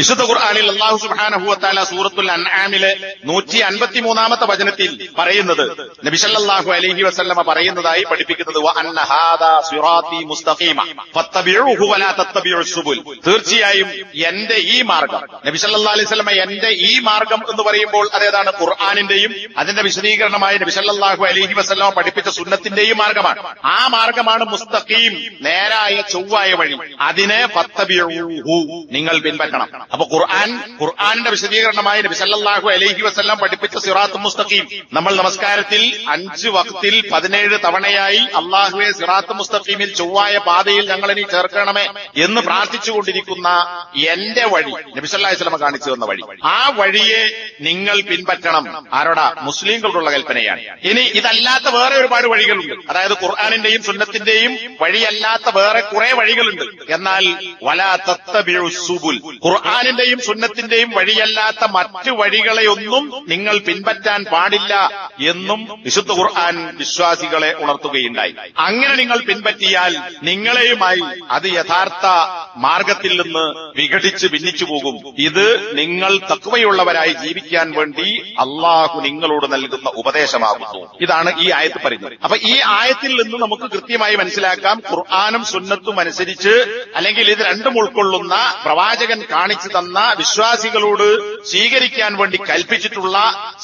വിശുദ്ധ ഖുർആാനിൽ അള്ളാഹു സുബാനഹുവത്താല സൂറത്തുൽ അൻആമിലെ നൂറ്റി അൻപത്തി മൂന്നാമത്തെ വചനത്തിൽ പറയുന്നത് നബിസല്ലാഹു അലഹി വസല്ലമ പറയുന്നതായി പഠിപ്പിക്കുന്നത്. തീർച്ചയായും എന്റെ ഈ മാർഗം നബിസല്ലാ അലൈഹി വസല്ലമ എന്റെ ഈ മാർഗം എന്ന് പറയുമ്പോൾ അതേതാണ് ഖുർആാനിന്റെയും അതിന്റെ വിശദീകരണമായ നബിസല്ലാഹു അലഹി വസല്ലമ പഠിപ്പിച്ച സുന്നത്തിന്റെയും മാർഗമാണ്. ആ മാർഗമാണ് മുസ്തഖീം നേരായ ചൊവ്വായ വഴി. അതിനെ നിങ്ങൾ പിൻപറ്റണം അപ്പൊ ഖുർആൻ ഖുർആന്റെ വിശദീകരണമായി നബി സല്ലല്ലാഹു അലൈഹി വസ്ല്ലാം പഠിപ്പിച്ച സിറാത്ത് മുസ്തഖീം. നമ്മൾ നമസ്കാരത്തിൽ അഞ്ച് വക്തിൽ പതിനേഴ് തവണയായി അള്ളാഹുവെ സിറാത്ത് മുസ്തഖീമിൽ ചൊവ്വായ പാതയിൽ ഞങ്ങൾ ഇനി ചേർക്കണമേ എന്ന് പ്രാർത്ഥിച്ചുകൊണ്ടിരിക്കുന്ന എന്റെ വഴി നബി സല്ലല്ലാഹു അലൈഹി വസല്ലം കാണിച്ചു തന്ന വഴി. ആ വഴിയെ നിങ്ങൾ പിൻപറ്റണം. ആരോടാ? മുസ്ലിംകളോടുള്ള കൽപ്പനയാണ്. ഇനി ഇതല്ലാത്ത വേറെ ഒരുപാട് വഴികളുണ്ട്. അതായത് ഖുർആാനിന്റെയും സുന്നത്തിന്റെയും വഴിയല്ലാത്ത വേറെ കുറെ വഴികളുണ്ട്. എന്നാൽ വലാ തത്തബിഴു സുബുൽ. ഖുർആാനിന്റെയും സുന്നത്തിന്റെയും വഴിയല്ലാത്ത മറ്റു വഴികളെയൊന്നും നിങ്ങൾ പിൻപറ്റാൻ പാടില്ല എന്നും വിശുദ്ധ ഖുർആൻ വിശ്വാസികളെ ഉണർത്തുകയുണ്ടായി. അങ്ങനെ നിങ്ങൾ പിൻപറ്റിയാൽ നിങ്ങളെയുമായി അത് യഥാർത്ഥ മാർഗത്തിൽ നിന്ന് വിഘടിച്ച് ഭിന്നിച്ചു പോകും. ഇത് നിങ്ങൾ തക്വയുള്ളവരായി ജീവിക്കാൻ വേണ്ടി അള്ളാഹു നിങ്ങളോട് നൽകുന്ന ഉപദേശമാകുന്നു. ഇതാണ് ഈ ആയത്ത് പറയുന്നത്. അപ്പൊ ഈ ആയത്തിൽ നിന്ന് നമുക്ക് കൃത്യമായി മനസ്സിലാക്കാം. ഖുർആാനും സുന്നത്തും അനുസരിച്ച് അല്ലെങ്കിൽ ഇത് രണ്ടും ഉൾക്കൊള്ളുന്ന പ്രവാചകൻ കാണിച്ചു തന്ന വിശ്വാസികളോട് സ്വീകരിക്കാൻ വേണ്ടി കൽപ്പിച്ചിട്ടുള്ള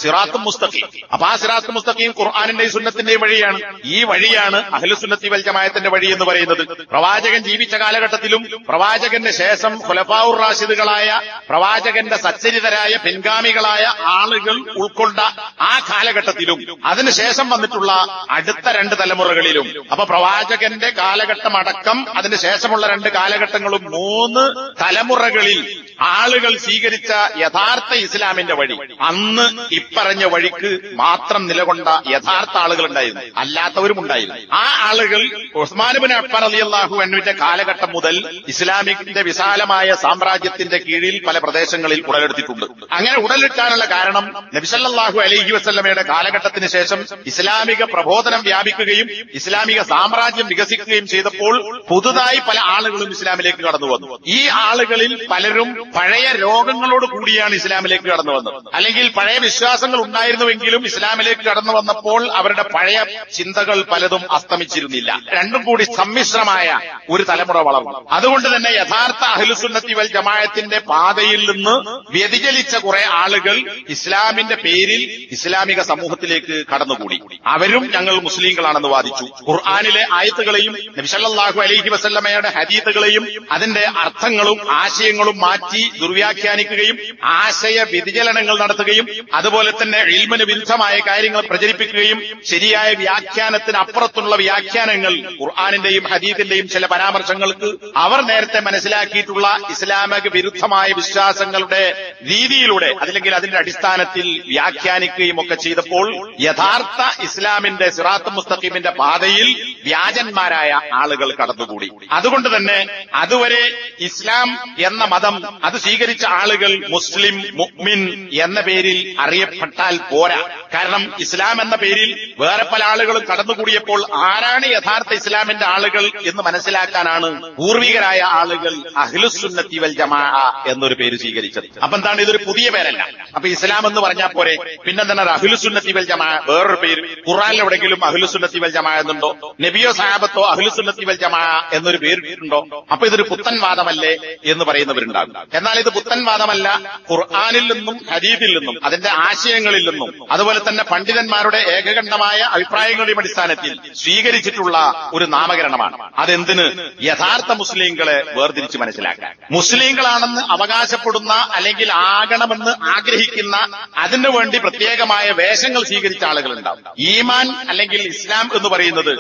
സിറാത്തും മുസ്തഖീം. അപ്പൊ ആ സിറാത്ത് മുസ്തഖീം ഖുർആാനിന്റെയും സുന്നത്തിന്റെയും വഴിയാണ്. ഈ വഴിയാണ് അഹ്ലുസുന്നത്തി വൽ ജമായത്തിന്റെ വഴി എന്ന് പറയുന്നത്. പ്രവാചകൻ ജീവിച്ച കാലഘട്ടത്തിലും പ്രവാചകന്റെ ശേഷം ഖുലഫാഉർ റാഷിദുകളായ പ്രവാചകന്റെ സച്ചരിതരായ പിൻഗാമികളായ ആളുകൾ ഉൾക്കൊണ്ട ആ കാലഘട്ടത്തിലും അതിനുശേഷം വന്നിട്ടുള്ള അടുത്ത രണ്ട് തലമുറകളിലും. അപ്പൊ പ്രവാചകന്റെ കാലഘട്ടം അടക്കം അതിനുശേഷമുള്ള രണ്ട് കാലഘട്ടങ്ങളും മൂന്ന് തലമുറകളിൽ ആളുകൾ സ്വീകരിച്ച യഥാർത്ഥ ഇസ്ലാമിന്റെ വഴി. അന്ന് ഇപ്പറഞ്ഞ വഴിക്ക് മാത്രം നിലകൊണ്ട യഥാർത്ഥ ആളുകൾ ഉണ്ടായിരുന്നു അല്ലാത്തവരും ഉണ്ടായിരുന്നു ആ ആളുകൾ ഉസ്മാനുബിൻ അഫ്ഫാൻ അലി അള്ളാഹു അന്നുവിന്റെ കാലഘട്ടം മുതൽ ഇസ്ലാമിന്റെ വിശാലമായ സാമ്രാജ്യത്തിന്റെ കീഴിൽ പല പ്രദേശങ്ങളിൽ ഉടലെടുത്തിട്ടുണ്ട്. അങ്ങനെ ഉടലെടുക്കാനുള്ള കാരണം നബിസല്ലാഹു അലൈഹി വസല്ലമയുടെ കാലഘട്ടത്തിന് ശേഷം ഇസ്ലാമിക പ്രബോധനം വ്യാപിക്കുകയും ഇസ്ലാമിക സാമ്രാജ്യം വികസിക്കുകയും ചെയ്തപ്പോൾ പുതുതായി പല ആളുകളും ഇസ്ലാമിലേക്ക് കടന്നു വന്നു ഈ ആളുകളിൽ പലരും പഴയ രോഗങ്ങളോട് കൂടിയാണ് ഇസ്ലാമിലേക്ക് കടന്നു വന്നത്. അല്ലെങ്കിൽ പഴയ വിശ്വാസങ്ങൾ ഉണ്ടായിരുന്നുവെങ്കിലും ഇസ്ലാമിലേക്ക് കടന്നു വന്നപ്പോൾ അവരുടെ പഴയ ചിന്തകൾ പലതും അസ്തമിച്ചിരുന്നില്ല. രണ്ടും കൂടി സമ്മിശ്രമായ ഒരു തലമുറ വളർന്നു. അതുകൊണ്ട് തന്നെ യഥാർത്ഥ അഹ്ലുസുന്നത്തി വൽ ജമായത്തിന്റെ പാതയിൽ നിന്ന് വ്യതിചലിച്ച കുറെ ആളുകൾ ഇസ്ലാമിന്റെ പേരിൽ ഇസ്ലാമിക സമൂഹത്തിലേക്ക് കടന്നുകൂടി. അവരും ഞങ്ങൾ മുസ്ലിങ്ങളാണെന്ന് വാദിച്ചു. ഖുർആാനിലെ ആയത്തുകളെയും നബിസല്ലാഹു അലൈഹി വസല്ലമയുടെ ഹദീത്തുകളെയും അതിന്റെ അർത്ഥങ്ങളും ആശയങ്ങളും മാറ്റി ദുർവ്യാഖ്യാനിക്കുകയും ആശയ വ്യതിചലനങ്ങൾ നടത്തുകയും അതുപോലെ തന്നെ ഇൽമിന് വിരുദ്ധമായ കാര്യങ്ങൾ പ്രചരിപ്പിക്കുകയും ശരിയായ വ്യാഖ്യാനത്തിന് അപ്പുറത്തുള്ള വ്യാഖ്യാനങ്ങൾ ഖുർആാനിന്റെയും ഹദീദിന്റെയും ചില പരാമർശങ്ങൾക്ക് അവർ നേരത്തെ മനസ്സിലാക്കിയിട്ടുള്ള ഇസ്ലാമിക വിരുദ്ധമായ വിശ്വാസങ്ങളുടെ രീതിയിലൂടെ അല്ലെങ്കിൽ അതിന്റെ അടിസ്ഥാനത്തിൽ വ്യാഖ്യാനിക്കുകയും ഒക്കെ ചെയ്തപ്പോൾ യഥാർത്ഥ ഇസ്ലാമിന്റെ സിറാത്ത് മുസ്തഖീമിന്റെ പാതയിൽ വ്യാജന്മാരായ ആളുകൾ കടന്നുകൂടി. അതുകൊണ്ട് തന്നെ അതുവരെ ഇസ്ലാം എന്ന മതം അത് സ്വീകരിച്ച ആളുകൾ മുസ്ലിം മുഅ്മിൻ എന്ന പേരിൽ അറിയപ്പെട്ടാൽ പോരാ. കാരണം ഇസ്ലാം എന്ന പേരിൽ വേറെ പല ആളുകളും കടന്നുകൂടിയപ്പോൾ ആരാണ് യഥാർത്ഥ ഇസ്ലാമിന്റെ ആളുകൾ എന്ന് മനസ്സിലാക്കാനാണ് പൂർവികരായ ആളുകൾ അഹ്ലുസുന്നത്തി വൽ ജമാ എന്നൊരു പേര് സ്വീകരിച്ചത്. അപ്പൊ എന്താണ് ഇതൊരു പുതിയ പേരല്ല. അപ്പൊ ഇസ്ലാം എന്ന് പറഞ്ഞാൽ പോരെ. പിന്നെന്താണ്? അഹ്ലുസുന്നത്തി വൽ ജമാ വേറൊരു പേര്. ഖുറാനിൽ എവിടെങ്കിലും അഹ്ലുസുന്നത്തി വൽ ജമാ എന്നുണ്ടോ? നബിയോ സാഹബത്തോ അഹ്ലുസുന്നത്തി വൽ ജമാ എന്നൊരു പേരിട്ടുണ്ടോ അപ്പൊ ഇതൊരു പുത്തൻ വാദമല്ലേ എന്ന് പറയുന്നവരുണ്ടാകും. എന്നാൽ ഇത് പുത്തൻ വാദമല്ല ഖുർആാനിൽ നിന്നും ഹരീദിൽ നിന്നും അതിന്റെ ആശയങ്ങളിൽ നിന്നും അതുപോലെ തന്നെ പണ്ഡിതന്മാരുടെ ഏകകണ്ഠമായ അഭിപ്രായങ്ങളുടെയും അടിസ്ഥാനത്തിൽ സ്വീകരിച്ചിട്ടുള്ള ഒരു നാമകരണമാണ്. അതെന്തിന്? യഥാർത്ഥ മുസ്ലിങ്ങളെ വേർതിരിച്ച് മനസ്സിലാക്കാൻ. മുസ്ലിങ്ങളാണെന്ന് അവകാശപ്പെടുന്ന അല്ലെങ്കിൽ ആകണമെന്ന് ആഗ്രഹിക്കുന്ന അതിനു വേണ്ടി പ്രത്യേകമായ വേഷങ്ങൾ സ്വീകരിച്ച ആളുകളുണ്ടാവും. ഈമാൻ അല്ലെങ്കിൽ ഇസ്ലാം എന്ന് പറയുന്നത്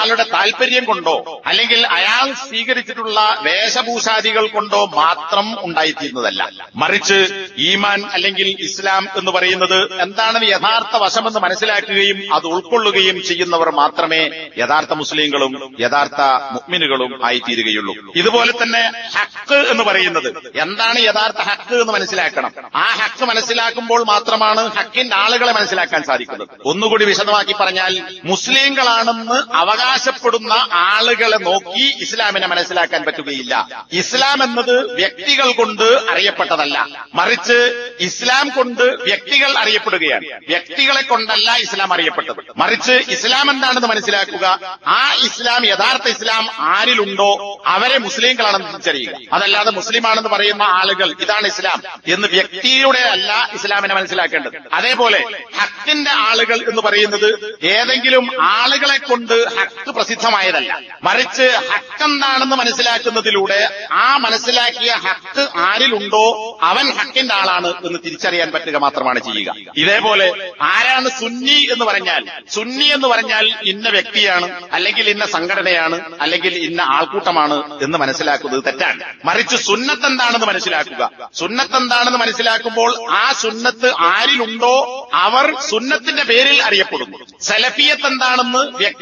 ഒരാളുടെ താല്പര്യം കൊണ്ടോ അല്ലെങ്കിൽ അയാൾ സ്വീകരിച്ചിട്ടുള്ള വേഷഭൂഷാദികൾ കൊണ്ടോ മാത്രം ഉണ്ടായിത്തീരുന്നതല്ല. മറിച്ച് ഈമാൻ അല്ലെങ്കിൽ ഇസ്ലാം എന്ന് പറയുന്നത് എന്താണ് യഥാർത്ഥ വശമെന്ന് മനസ്സിലാക്കുകയും അത് ഉൾക്കൊള്ളുകയും ചെയ്യുന്നവർ മാത്രമേ യഥാർത്ഥ മുസ്ലിങ്ങളും യഥാർത്ഥ മുഗ്മിനുകളും ആയിത്തീരുകയുള്ളൂ. ഇതുപോലെ തന്നെ ഹക്ക് എന്ന് പറയുന്നത് എന്താണ് യഥാർത്ഥ ഹക്ക് എന്ന് മനസ്സിലാക്കണം. ആ ഹക്ക് മനസ്സിലാക്കുമ്പോൾ മാത്രമാണ് ഹക്കിന്റെ ആളുകളെ മനസ്സിലാക്കാൻ സാധിക്കുന്നത്. ഒന്നുകൂടി വിശദമാക്കി പറഞ്ഞാൽ മുസ്ലിങ്ങളാണെന്ന് അവകാശപ്പെടുന്ന ആളുകളെ നോക്കി ഇസ്ലാമിനെ മനസ്സിലാക്കാൻ പറ്റുകയില്ല. ഇസ്ലാം എന്നത് വ്യക്തികൾ കൊണ്ട് അറിയപ്പെട്ടതല്ല. മറിച്ച് ഇസ്ലാം കൊണ്ട് വ്യക്തികൾ അറിയപ്പെടുകയാണ്. വ്യക്തികളെ കൊണ്ടല്ല ഇസ്ലാം അറിയപ്പെട്ടത്. മറിച്ച് ഇസ്ലാം എന്താണെന്ന് മനസ്സിലാക്കുക. ആ ഇസ്ലാം യഥാർത്ഥ ഇസ്ലാം ആരിലുണ്ടോ അവരെ മുസ്ലിങ്ങളാണെന്ന് തിരിച്ചറിയുക. അതല്ലാതെ മുസ്ലിമാണെന്ന് പറയുന്ന ആളുകൾ ഇതാണ് ഇസ്ലാം എന്ന് വ്യക്തിയുടെ അല്ല ഇസ്ലാമിനെ മനസ്സിലാക്കേണ്ടത്. അതേപോലെ ഹക്കിന്റെ ആളുകൾ എന്ന് പറയുന്നത് ഏതെങ്കിലും ആളുകളെ കൊണ്ട് ഹക്ക് പ്രസിദ്ധമായതല്ല. മറിച്ച് ഹക്ക് എന്താണെന്ന് മനസ്സിലാക്കുന്നതിലൂടെ ആ മനസ്സിലാക്കിയ ഹക്ക് ആരിലുണ്ടോ അവൻ ഹക്കിന്റെ ആളാണ് എന്ന് തിരിച്ചറിയാൻ പറ്റുക മാത്രമാണ് ചെയ്യുക. ഇതേപോലെ ആരാണ് സുന്നി എന്ന് പറഞ്ഞാൽ സുന്നി എന്ന് പറഞ്ഞാൽ ഇന്ന വ്യക്തിയാണ് അല്ലെങ്കിൽ ഇന്ന സംഘടനയാണ് അല്ലെങ്കിൽ ഇന്ന ആൾക്കൂട്ടമാണ് എന്ന് മനസ്സിലാക്കുന്നത് തെറ്റാണ്. മറിച്ച് സുന്നത്ത് എന്താണെന്ന് മനസ്സിലാക്കുക. സുന്നത്ത് എന്താണെന്ന് മനസ്സിലാക്കുമ്പോൾ ആ സുന്നത്ത് ആരിലുണ്ടോ അവർ സുന്നത്തിന്റെ പേരിൽ അറിയപ്പെടുന്നു. സലഫിയത്ത് എന്താണെന്ന് വ്യ-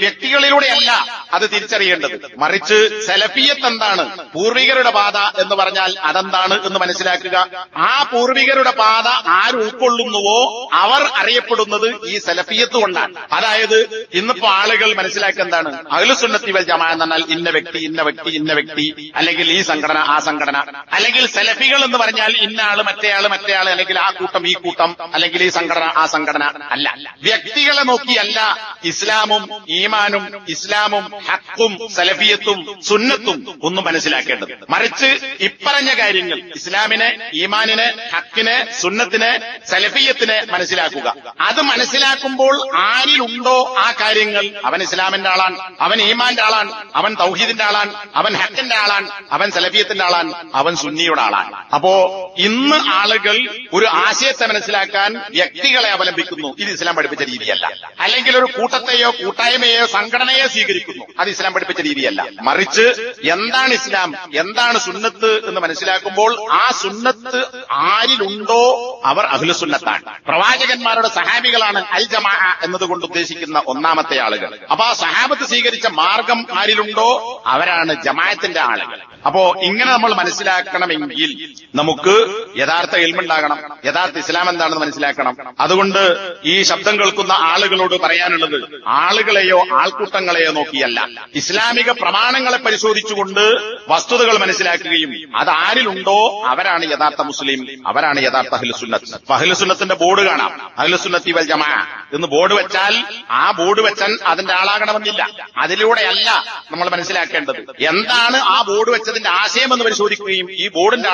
വ്യക്തികളിലൂടെയല്ല അത് തിരിച്ചറിയേണ്ടത്. മറിച്ച് സലഫിയത്ത് എന്താണ് പൂർവികരുടെ പാത എന്ന് പറഞ്ഞാൽ അതെന്താണ് എന്ന് മനസ്സിലാക്കുക. ആ പൂർവികരുടെ പാത ആര് ഉൾക്കൊള്ളുന്നുവോ അവർ അറിയപ്പെടുന്നത് ഈ സലഫിയത്ത് കൊണ്ടാണ്. അതായത് ഇന്നിപ്പോ ആളുകൾ മനസ്സിലാക്കുക എന്താണ്? അഖിലുസുന്നത്തി വൽ ജമാ എന്ന് പറഞ്ഞാൽ ഇന്ന വ്യക്തി ഇന്ന വ്യക്തി ഇന്ന വ്യക്തി അല്ലെങ്കിൽ ഈ സംഘടന ആ സംഘടന. അല്ലെങ്കിൽ സലഫികൾ എന്ന് പറഞ്ഞാൽ ഇന്ന ആൾ മറ്റേ ആൾ മറ്റേ ആൾ അല്ലെങ്കിൽ ആ കൂട്ടം ഈ കൂട്ടം അല്ലെങ്കിൽ ഈ സംഘടന ആ സംഘടന. അല്ല. വ്യക്തികളെ നോക്കിയല്ല ഇസ്ലാമും ഈമാനും ഇസ്ലാമും ഹക്കും സലഫിയത്തും സുന്നത്തും ഒന്നും മനസ്സിലാക്കേണ്ടത്. മറിച്ച് ഇപ്പറഞ്ഞ കാര്യങ്ങൾ ഇസ്ലാമിനെ ഈമാനിനെ ഹക്കിനെ സുന്നത്തിനെ സലഫിയത്തിനെ മനസ്സിലാക്കുക. അത് മനസ്സിലാക്കുമ്പോൾ ആരിലുണ്ടോ ആ കാര്യങ്ങൾ? അവൻ ഇസ്ലാമിന്റെ ആളാണ് അവൻ ഈമാന്റെ ആളാണ് അവൻ തൗഹീദിന്റെ ആളാണ് അവൻ ഹക്കിന്റെ ആളാണ് അവൻ സലഫിയത്തിന്റെ ആളാണ് അവൻ സുന്നിയുടെ ആളാണ്. അപ്പോ ഇന്ന് ആളുകൾ ഒരു ആശയത്തെ മനസ്സിലാക്കാൻ വ്യക്തികളെ അവലംബിക്കുന്നു. ഇത് ഇസ്ലാം പഠിപ്പിച്ച രീതിയല്ല. അല്ലെങ്കിൽ ഒരു കൂട്ടത്തെയോ കൂട്ടായ്മയെയോ സംഘടനയോ സ്വീകരിക്കുന്നു. അത് ഇസ്ലാം പഠിപ്പിച്ച രീതിയല്ല. മറിച്ച് എന്താണ് ഇസ്ലാം? എന്താണ് സുന്നത്ത് എന്ന് മനസ്സിലാക്കുമ്പോൾ ആ സുന്നത്ത് ആരിലുണ്ടോ അവർ അഖിലുസുന്നത്താണ് പ്രവാചകന്മാരുടെ സഹാബികളാണ് അൽ ജമാ എന്നതുകൊണ്ട് ഉദ്ദേശിക്കുന്ന ഒന്നാമത്തെ ആളുകൾ. അപ്പൊ ആ സഹാബത്ത് സ്വീകരിച്ച മാർഗം ആരിലുണ്ടോ? അവരാണ് ജമായത്തിന്റെ ആളുകൾ. അപ്പോ ഇങ്ങനെ നമ്മൾ മനസ്സിലാക്കണമെങ്കിൽ നമുക്ക് യഥാർത്ഥ എൽമുണ്ടാകണം. യഥാർത്ഥ ഇസ്ലാം എന്താണെന്ന് മനസ്സിലാക്കണം. അതുകൊണ്ട് ഈ ശബ്ദം കേൾക്കുന്ന ആളുകളോട് പറയാനുള്ളത് ആളുകളെയോ ആൾക്കൂട്ടങ്ങളെയോ നോക്കിയല്ല. ഇസ്ലാമിക പ്രമാണങ്ങളെ പരിശോധിച്ചുകൊണ്ട് വസ്തുതകൾ മനസ്സിലാക്കുകയും അത് ആരിലുണ്ടോ? അവരാണ് യഥാർത്ഥ മുസ്ലിം. അവരാണ് യഥാർത്ഥ അഹ്ലുസുന്നത്ത്. അപ്പൊ അഹ്ലുസുന്നത്തിന്റെ ബോർഡ് കാണാം. അഹ്ലുസുന്നത്തി വൽ ജമാ. എന്ന് ബോർഡ് വെച്ചാൽ ആ ബോർഡ് വെച്ചാൽ അതിന്റെ ആളാകണമെന്നില്ല. അതിലൂടെയല്ല നമ്മൾ മനസ്സിലാക്കേണ്ടത്. എന്താണ് ആ ബോർഡ് വെച്ചതിന്റെ ആശയം എന്ന് പരിശോധിക്കുകയും ഈ ബോർഡിന്റെ